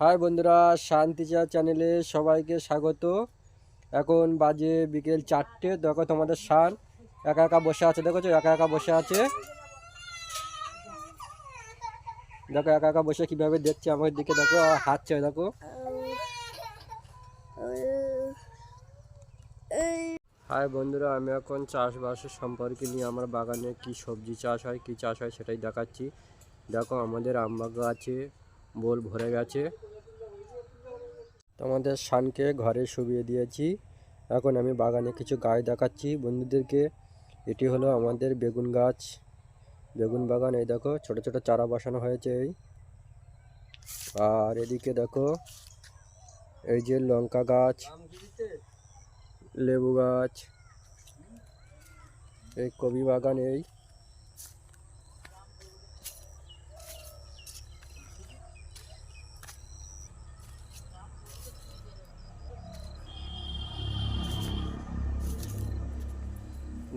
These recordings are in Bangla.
হাই বন্ধুরা শান্তিচা চ্যানেলে সবাইকে স্বাগত। এখন বাজে বিকেল চারটে, দেখো তোমাদের শান। একা একা বসে আছে দেখো একা একা বসে আছে। দেখো, একা একা বসে কীভাবে দেখছে আমার দিকে, দেখো হাঁটছে, দেখো। হাই বন্ধুরা, আমি এখন চাষবাসের সম্পর্কে নিয়ে, আমার বাগানে কি সবজি চাষ হয়, কি চাষ হয় সেটাই দেখাচ্ছি। দেখো, আমাদের আম গাছে বোল ভরে গেছে। তোমাদের শানকে ঘরে শুবিয়ে দিয়েছি। এখন আমি বাগানে কিছু গাছ দেখাচ্ছি। বন্ধুদেরকে, এটি হলো আমাদের বেগুন গাছ। বেগুন বাগান, এই দেখো, ছোট ছোট চারা বসানো হয়েছে এই। আর এদিকে দেখো, এই যে লঙ্কা গাছ, লেবু গাছ, এই কবি বাগান এই।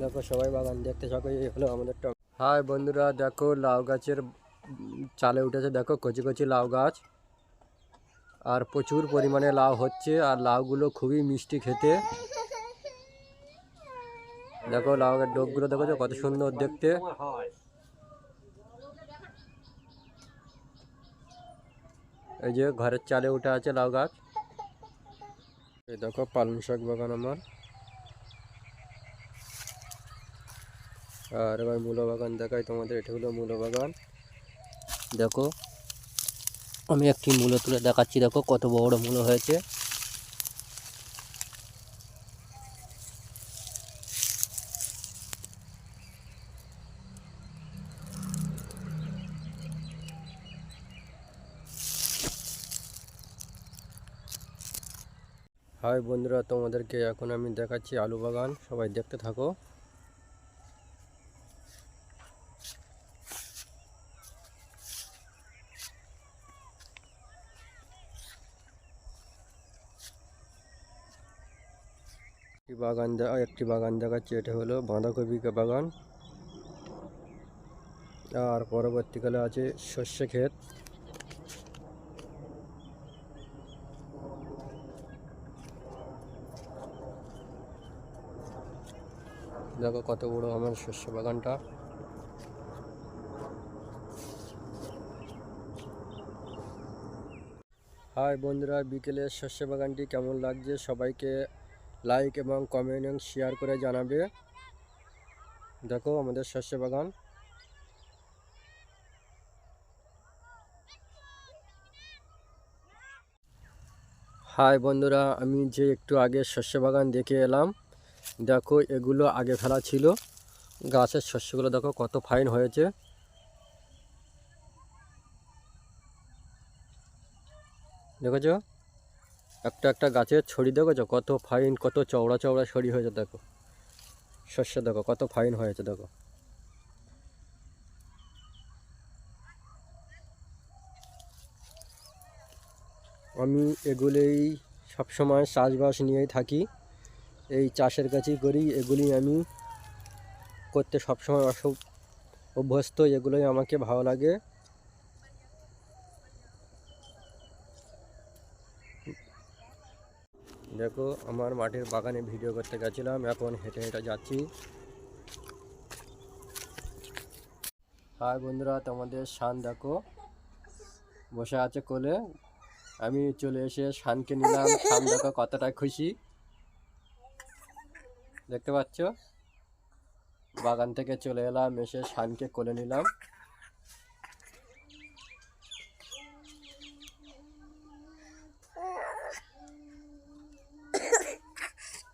দেখো সবাই বাগান দেখতে থাকো, এই হলো আমাদের টক হাই বন্ধুরা, দেখো লাউ গাছের চালে উঠেছে, দেখো কচি কচি লাউ গাছ। আর প্রচুর পরিমাণে লাউ হচ্ছে, আর লাউগুলো খুবই মিষ্টি খেতে। দেখো লাউ ডোকগুলো দেখো কত সুন্দর দেখতে। এই যে ঘরের চালে উঠে আছে লাউ গাছ। এই দেখো পালং শাক বাগান আমার। আর এবার মূলো বাগান দেখাই তোমাদের, এটা হলো মূলো বাগান দেখো, আমি একটি মূলো তুলে দেখাচ্ছি, দেখো কত বড় মূলো হয়েছে। হাই বন্ধুরা, তোমাদেরকে এখন আমি দেখাচ্ছি আলু বাগান, সবাই দেখতে থাকো। একটি বাগান দেখা একটি বাগান দেখাচ্ছি, এটা হলো বাঁধাকপি বাগান। আর পরবর্তীকালে আছে শস্য ক্ষেত। দেখো কত বড় আমার শস্য বাগানটা। হাই বন্ধুরা বিকেলের শস্য বাগানটি কেমন লাগছে? সবাইকে লাইক এবং কমেন্ট শেয়ার করে জানাবে। দেখো আমাদের শস্য বাগান। হাই বন্ধুরা, আমি যে একটু আগে শস্য বাগান দেখে এলাম। দেখো এগুলো আগে ফেলা ছিল। গাছের শস্যগুলো দেখো কত ফাইন হয়েছে। দেখেছ? একটা একটা গাছের ছড়ি দেখেছ? কত ফাইন কত চওড়া চওড়া ছড়ি হয়েছে, দেখো। শস্য দেখো, কত ফাইন হয়েছে, দেখো। আমি এগুলোই সবসময় চাষবাস নিয়েই থাকি। এই চাষের কাছেই করি এগুলি আমি করতে সবসময় অসব অভ্যস্ত, এগুলোই আমাকে ভালো লাগে। দেখো, আমার মাটির বাগানে ভিডিও করতে গেছিলাম, এখন হেঁটে হেঁটে যাচ্ছি। হাই বন্ধুরা, তোমাদের শান দেখো। বসে আছে কোলে। আমি চলে এসে শানকে নিলাম। শান দেখো কতটা খুশি। দেখতে পাচ্ছ? বাগান থেকে চলে এলাম, এসে শানকে কোলে নিলাম।